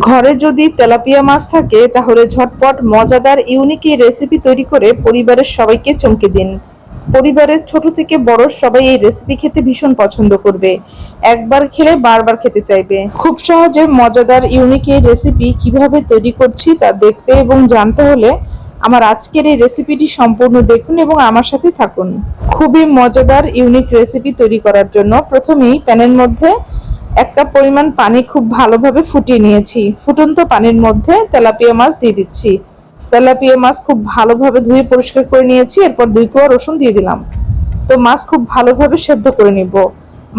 ঘরে যদি তেলাপিয়া মাছ থাকে, তাহলে ঝটপট মজাদার, ইউনিক এই রেসিপি তৈরি করে পরিবারের সবাইকে চমকে দিন। পরিবারের ছোট থেকে বড় সবাই এই রেসিপি খেতে ভীষণ পছন্দ করবে। একবার খেলে বারবার খেতে চাইবে। খুব সহজে মজাদার, ইউনিক এই রেসিপি কীভাবে তৈরি করছি তা দেখতে এবং জানতে হলে আমার আজকের এই রেসিপিটি সম্পূর্ণ দেখুন এবং আমার সাথে থাকুন। খুবই মজাদার, ইউনিক রেসিপি তৈরি করার জন্য প্রথমেই প্যানের মধ্যে এক কাপ পরিমাণ পানি খুব ভালোভাবে ফুটিয়ে নিয়েছি। ফুটন্ত পানির মধ্যে তেলাপিয়া মাছ দিয়ে দিচ্ছি। তেলাপিয়া মাছ খুব ভালোভাবে ধুয়ে পরিষ্কার করে নিয়েছি, এরপর দুই কোয়া রসুন দিয়ে দিলাম। তো মাছ খুব ভালোভাবে সেদ্ধ করে নিব।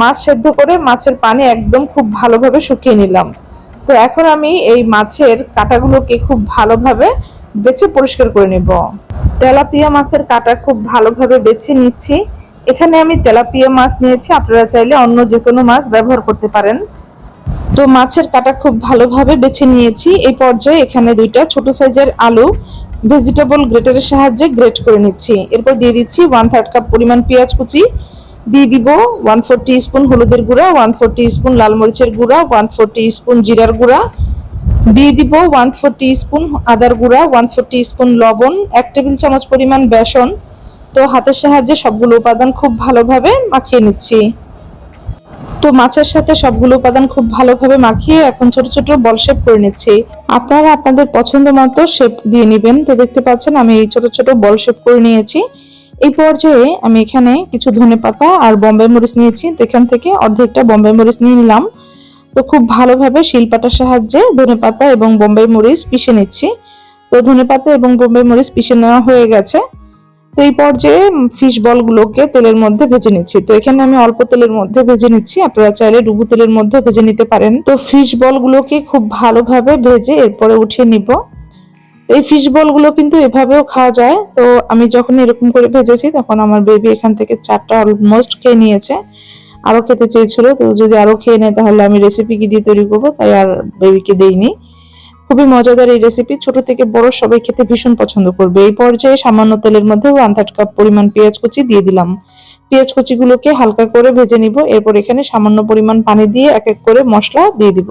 মাছ সেদ্ধ করে মাছের পানি একদম খুব ভালোভাবে শুকিয়ে নিলাম। তো এখন আমি এই মাছের কাঁটাগুলোকে খুব ভালোভাবে বেছে পরিষ্কার করে নেব। তেলাপিয়া মাছের কাঁটা খুব ভালোভাবে বেছে নিচ্ছি। এখানে আমি তেলাপিয়া মাছ নিয়েছি, আপনারা চাইলে অন্য যে কোনো মাছ ব্যবহার করতে পারেন। তো মাছের কাটা খুব ভালোভাবে বেছে নিয়েছি। এই পর্যায়ে এখানে দুইটা ছোট সাইজের আলু ভেজিটেবল গ্রেটারের সাহায্যে গ্রেট করে নিচ্ছি। এরপর দিয়ে দিচ্ছি ওয়ান থার্ড কাপ পরিমাণ পেঁয়াজ কুচি। দিয়ে দিব ওয়ান ফোর স্পুন হলুদের গুঁড়া ওয়ান ফোর স্পুন লাল মরিচের গুঁড়া ওয়ান ফোর স্পুন জিরার গুঁড়া। দিয়ে দিব ওয়ান ফোর স্পুন আদার গুঁড়া ওয়ান ফোর স্পুন লবণ, এক টেবিল চামচ পরিমাণ বেসন। তো হাতের সাহায্যে সবগুলো উপাদান খুব ভালোভাবে মাখিয়ে নিচ্ছি। তো মাছের সাথে সবগুলো উপাদান খুব ভালোভাবে মাখিয়ে এখন ছোট ছোট বল শেপ করে নিচ্ছি। আপনারা আপনাদের পছন্দ মতো শেপ দিয়ে নেবেন। তো দেখতে পাচ্ছেন আমি এই ছোট ছোট বল শেপ করে নিয়েছি। এই পর্যায়ে আমি এখানে কিছু ধনে পাতা আর বম্বে মরিচ নিয়েছি। তো এখান থেকে অর্ধেকটা বম্বে মরিচ নিয়ে নিলাম। তো খুব ভালোভাবে শিলপাটার সাহায্যে ধনে পাতা এবং বোম্বাই মরিচ পিষে নিচ্ছি। তো ধনে পাতা এবং বোম্বাই মরিচ পিষে নেওয়া হয়ে গেছে। তো এই পর্যায়ে ফিশ বলগুলোকে তেলের মধ্যে ভেজে নিচ্ছি। তো এখানে আমি অল্প তেলের মধ্যে ভেজে নিচ্ছি। আপনারা চাইলে ডুবু তেলের মধ্যে ভেজে নিতে পারেন। তো ফিশ বলগুলোকে খুব ভালোভাবে ভেজে এরপরে উঠিয়ে নিব। এই ফিশ বলগুলো কিন্তু এভাবেও খাওয়া যায়। তো আমি যখন এরকম করে ভেজেছি, তখন আমার বেবি এখান থেকে চারটা অলমোস্ট খেয়ে নিয়েছে। আরও খেতে চেয়েছিল। তো যদি আরও খেয়ে নেয়, তাহলে আমি রেসিপি কি দিয়ে তৈরি করব? তাই আর বেবিকে দেইনি। খুবই মজাদার এই রেসিপি ছোট থেকে বড় সবাই খেতে ভীষণ পছন্দ করবে। এই পর্যায়ে সামান্য তেলের মধ্যে ওয়ান থার্ড কাপ পরিমাণ পেঁয়াজ কুচি দিয়ে দিলাম। পেঁয়াজ কুচিগুলোকে হালকা করে ভেজে নিব। এরপর এখানে সামান্য পরিমাণ পানি দিয়ে এক এক করে মশলা দিয়ে দিব।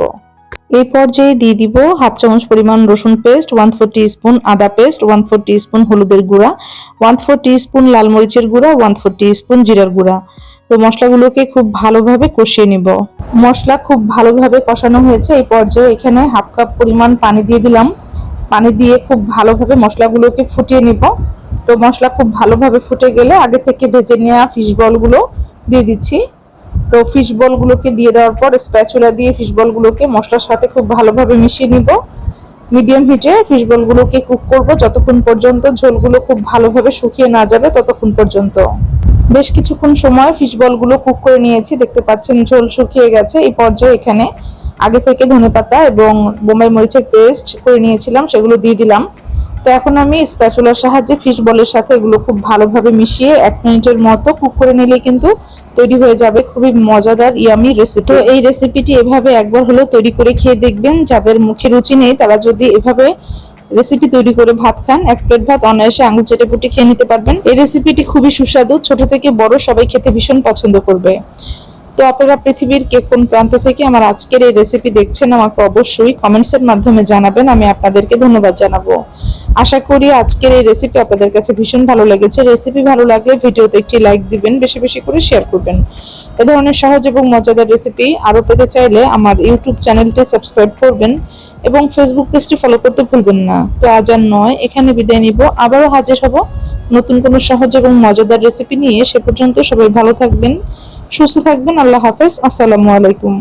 এই পর্যায়ে দিয়ে দিব হাফ চামচ পরিমাণ রসুন পেস্ট ওয়ান ফোর স্পুন আদা পেস্ট ওয়ান ফোর স্পুন হলুদের গুঁড়া ওয়ান ফোর স্পুন লাল মরিচের গুঁড়া ওয়ান ফোর স্পুন জিরার গুঁড়া। তো মশলাগুলোকে খুব ভালোভাবে কষিয়ে নিব। মশলা খুব ভালোভাবে কষানো হয়েছে, এই পর্যায়ে এখানে হাফ কাপ পরিমাণ পানি দিয়ে দিলাম। পানি দিয়ে খুব ভালোভাবে মশলাগুলোকে ফুটিয়ে নিব। তো মশলা খুব ভালোভাবে ফুটে গেলে আগে থেকে ভেজে নেওয়া ফিশ বলগুলো দিয়ে দিচ্ছি। তো ফিশ বলগুলোকে দিয়ে দেওয়ার পর স্প্যাচুলা দিয়ে ফিশ বলগুলোকে মশলার সাথে খুব ভালোভাবে মিশিয়ে নিব। মিডিয়াম হিটে ফিশ বলগুলোকে কুক করব। যতক্ষণ পর্যন্ত ঝোলগুলো খুব ভালোভাবে শুকিয়ে না যাবে ততক্ষণ পর্যন্ত। বেশ কিছুক্ষণ সময় ফিশ বলগুলো কুক করে নিয়েছি। দেখতে পাচ্ছেন ঝোল শুকিয়ে গেছে। এই পর্যায়ে এখানে আগে থেকে ধনেপাতা এবং বোম্বাই মরিচের পেস্ট করে নিয়েছিলাম। সেগুলো দিয়ে দিলাম। তো এখন আমি স্প্যাচুলার সাহায্যে ফিশ বলের সাথে এগুলো খুব ভালোভাবে মিশিয়ে এক মিনিটের মতো কুক করে নিলে কিন্তু তৈরি হয়ে যাবে, খুবই মজাদার ইয়ামি রেসিপি তো এই রেসিপিটি এভাবে একবার হলেও তৈরি করে খেয়ে দেখবেন, যাদের মুখে রুচি নেই, তারা যদি এভাবে রেসিপি তৈরি করে ভাত খান, এক প্লেট ভাত, অনায়াসে আঙুল চেটে পুটে খেয়ে নিতে পারবেন। এই রেসিপিটি খুবই সুস্বাদু, ছোট থেকে বড় সবাই খেতে ভীষণ পছন্দ করবে। তো আপনারা পৃথিবীর কে কোন প্রান্ত থেকে আমার আজকের এই রেসিপি দেখছেন, আমাকে অবশ্যই কমেন্টসের মাধ্যমে জানাবেন, আমি আপনাদেরকে ধন্যবাদ জানাব। আশা করি আজকের এই রেসিপি আপনাদের কাছে ভীষণ ভালো লেগেছে। রেসিপি ভালো লাগলে ভিডিওতে একটি লাইক দিবেন, বেশি বেশি করে শেয়ার করবেন। এ ধরনের সহজ এবং মজাদার রেসিপি আরও পেতে চাইলে আমার ইউটিউব চ্যানেলটি সাবস্ক্রাইব করবেন এবং ফেসবুক পেজটি ফলো করতে ভুলবেন না। তো আজ আর নয়, এখানে বিদায় নিব। আবারও হাজির হব নতুন কোনো সহজ এবং মজাদার রেসিপি নিয়ে। সে পর্যন্ত সবাই ভালো থাকবেন, সুস্থ থাকবেন। আল্লাহ হাফেজ। আসসালামু আলাইকুম।